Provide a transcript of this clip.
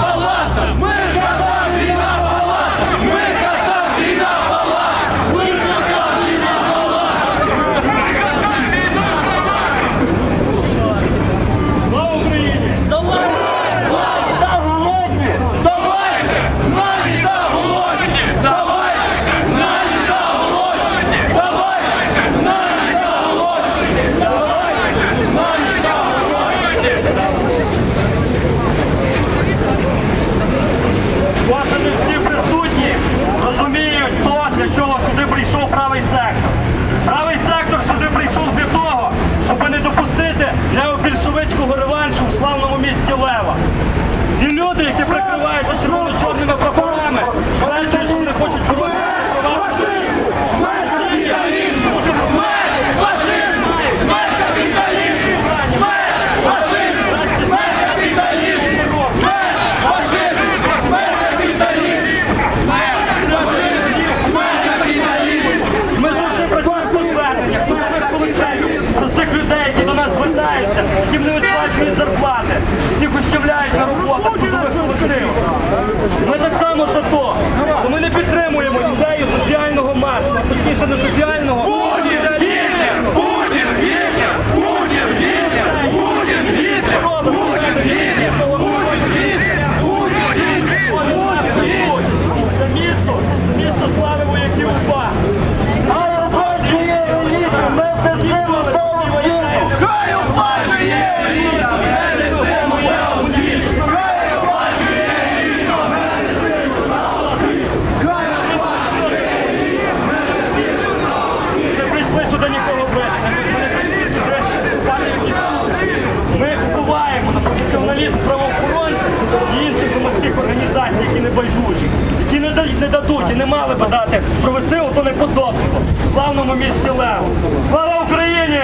палацам. правий сектор. Правий сектор сюди прийшов для того, щоб не допустити необільшовицького реваншу у славному місті Лева. Ці люди, які прикриваються яким не виплачують зарплати, їх ущемляють на роботах трудових колективах. Ми так само за то, бо ми не підтримуємо ідею соціального маршу, а точніше не соціального. Путін! Гітлер! Путін! Гітлер! Путін! Гітлер! Путін! Гітлер! Путін! Гітлер! Путін! Гітлер! Путін! Гітлер! Путін! Гітлер! Це місто, місто слави вояків громадських організацій, які не байдужі, які не, дають- не дадуть і не мали би дати провести ото неподобство в славному місті леву Слава Україні!